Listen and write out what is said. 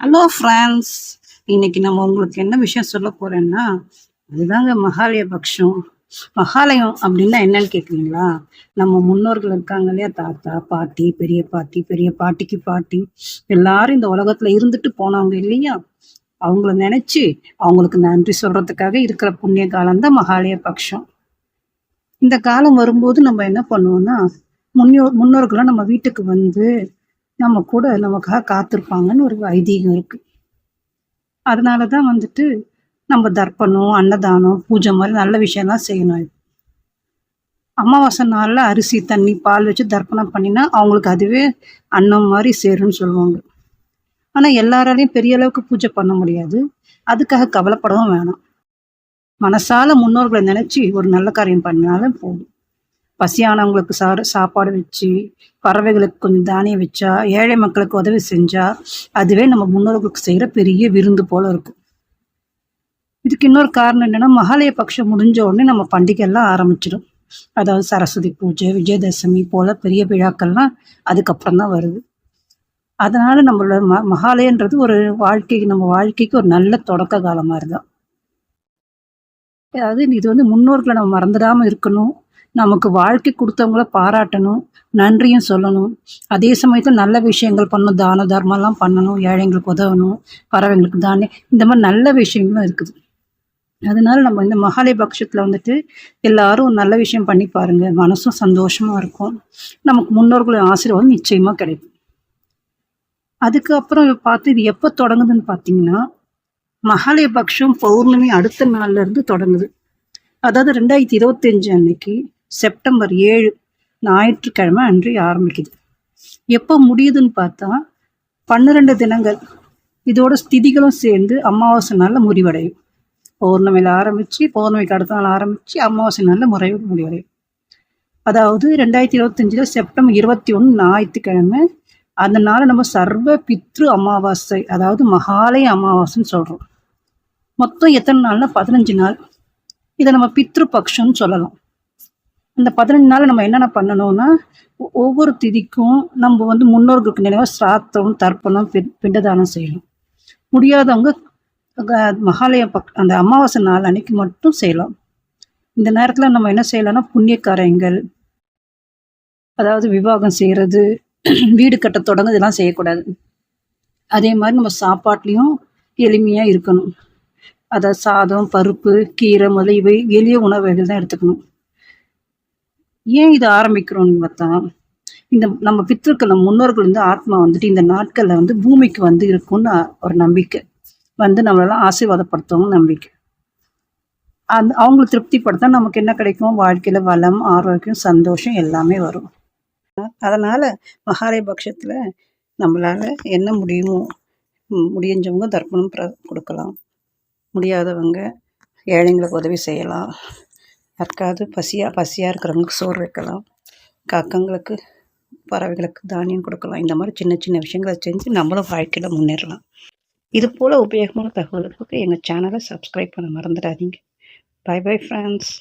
Hello friends இன்னைக்கு நம்ம உங்களுக்கு என்ன விஷயம் சொல்ல போறேன்னா அதுதாங்க மகாலய பக்ஷம். மகாலயம் அப்படின்னா என்னன்னு கேட்குறீங்களா நம்ம முன்னோர்கள் இருக்காங்க இல்லையா? தாத்தா பாட்டி பெரிய பாட்டி பெரிய பாட்டிக்கு பாட்டி. எல்லாரும் இந்த உலகத்துல இருந்துட்டு போனவங்க இல்லையா? அவங்கள நினைச்சு அவங்களுக்கு நன்றி சொல்றதுக்காக இருக்கிற புண்ணிய காலம் தான் மகாலய பக்ஷம். இந்த காலம் வரும்போது நம்ம என்ன பண்ணுவோம்னா முன்னோர் முன்னோர்களாம் நம்ம வீட்டுக்கு வந்து நம்ம கூட நமக்காக காத்திருப்பாங்கன்னு ஒரு ஐதீகம் இருக்கு. அதனால தான் வந்துட்டு நம்ம தர்ப்பணம் அன்னதானம் பூஜை மாதிரி நல்ல விஷயம்லாம் செய்யணும் அமாவாசை நாளில் அரிசி தண்ணி பால் வச்சு தர்ப்பணம் பண்ணினா அவங்களுக்கு அதுவே அன்னம் மாதிரி சேரும்னு சொல்லுவாங்க. ஆனால் எல்லாராலையும் பெரிய அளவுக்கு பூஜை பண்ண முடியாது. அதுக்காக கவலைப்படவும் வேணாம். மனசால முன்னோர்களை நினைச்சு ஒரு நல்ல காரியம் பண்ணாலும் போதும். பசியானவங்களுக்கு சாறு சாப்பாடு வச்சு பறவைகளுக்கு கொஞ்சம் தானியம் வச்சா ஏழை மக்களுக்கு உதவி செஞ்சா அதுவே நம்ம முன்னோர்களுக்கு செய்கிற பெரிய விருந்து போல இருக்கும். இதுக்கு இன்னொரு காரணம் என்னென்னா மகாலய பட்சம் முடிஞ்ச உடனே நம்ம பண்டிகை எல்லாம் ஆரம்பிச்சிடும். அதாவது சரஸ்வதி பூஜை விஜயதசமி போல பெரிய விழாக்கள்லாம் அதுக்கப்புறம் தான் வருது. அதனால நம்மளோட ம மகாலயன்றது ஒரு வாழ்க்கைக்கு நம்ம வாழ்க்கைக்கு ஒரு நல்ல தொடக்க காலம் மாதிரி அதாவது இது வந்து முன்னோர்களை நம்ம மறந்துடாமல் இருக்கணும். நமக்கு வாழ்க்கை கொடுத்தவங்கள பாராட்டணும் நன்றியும் சொல்லணும். அதே சமயத்தில் நல்ல விஷயங்கள் பண்ணணும் தான தர்மம்லாம் பண்ணணும் ஏழைங்களுக்கு உதவணும் பறவைங்களுக்கு தானே. இந்த மாதிரி நல்ல விஷயங்களும் இருக்குது. அதனால நம்ம இந்த மகாலய பக்ஷத்தில் வந்துட்டு எல்லாரும் நல்ல விஷயம் பண்ணி பாருங்க. மனசும் சந்தோஷமா இருக்கும். நமக்கு முன்னோர்களின் ஆசீர்வாதம் நிச்சயமா கிடைக்கும். அதுக்கப்புறம் பார்த்து இது எப்போ தொடங்குதுன்னு பார்த்தீங்கன்னா மகாலய பக்ஷம் பௌர்ணமி அடுத்த நாள்ல இருந்து தொடங்குது. அதாவது ரெண்டாயிரத்தி இருபத்தஞ்சு அன்னைக்கு செப்டம்பர் ஏழு ஞாயிற்றுக்கிழமை அன்று ஆரம்பிக்குது. எப்போ முடியுதுன்னு பார்த்தா பன்னிரெண்டு தினங்கள். இதோட ஸ்திதிகளும் சேர்ந்து அமாவாசை நாளில் முடிவடையும் பௌர்ணமியில் ஆரம்பித்து பௌர்ணமிக்கு அடுத்த நாள் ஆரம்பித்து அமாவாசை நாளில் முறை முடிவடையும் அதாவது ரெண்டாயிரத்தி இருபத்தஞ்சில் செப்டம்பர் இருபத்தி ஒன்று ஞாயிற்றுக்கிழமை அந்த நாளை நம்ம சர்வ பித்ரு அமாவாசை அதாவது மகாலய அமாவாசைன்னு சொல்கிறோம் மொத்தம் எத்தனை நாள்னா பதினஞ்சு நாள். இதை நம்ம பித்ரு பக்ஷம்னு சொல்லலாம். இந்த பதினஞ்சு நாள் நம்ம என்னென்ன பண்ணணும்னா ஒவ்வொரு திதிக்கும் நம்ம வந்து முன்னோர்களுக்கு நினைவாக சிராத்தம் தர்ப்பணம் பிண்டதானம் செய்யணும். முடியாதவங்க மகாலய பக் அந்த அமாவாசை நாள் அன்னைக்கு மட்டும் செய்யலாம். இந்த நேரத்தில் நம்ம என்ன செய்யலாம்னா புண்ணியக்காரங்கள் அதாவது விவாகம் செய்கிறது வீடு கட்ட தொடங்க இதெல்லாம் செய்யக்கூடாது. அதே மாதிரி நம்ம சாப்பாட்லேயும் எளிமையாக இருக்கணும். அதாவது சாதம் பருப்பு கீரை முதல்ல இவை எளிய உணவுகள் தான் எடுத்துக்கணும். ஏன் இதை ஆரம்பிக்கிறோம்னு பார்த்தா இந்த நம்ம பித்திருக்கள் நம்ம முன்னோர்கள் வந்து ஆத்மா வந்துட்டு இந்த நாட்களில் வந்து பூமிக்கு வந்து இருக்கும்னு ஒரு நம்பிக்கை. வந்து நம்மளெல்லாம் ஆசீர்வாதப்படுத்தவும் நம்பிக்கை. அந்த அவங்களை திருப்திப்படுத்தா நமக்கு என்ன கிடைக்கும்? வாழ்க்கையில் வளம் ஆரோக்கியம் சந்தோஷம் எல்லாமே வரும். அதனால் மகாரை பட்சத்தில் நம்மளால் என்ன முடியுமோ முடிஞ்சவங்க தர்ப்பணம் கொடுக்கலாம். முடியாதவங்க ஏழைங்களுக்கு உதவி செய்யலாம். யாருக்காவது பசியாக பசியாக இருக்கிறவங்களுக்கு சோறு வைக்கலாம். காக்கங்களுக்கு பறவைகளுக்கு தானியம் கொடுக்கலாம். இந்த மாதிரி சின்ன சின்ன விஷயங்களை செஞ்சு நம்மளும் வாழ்க்கையில் முன்னேறலாம். இது போல் உபயோகமான தகவல்களுக்கு எங்கள் சேனலை சப்ஸ்கிரைப் பண்ண மறந்துடாதீங்க. By bye friends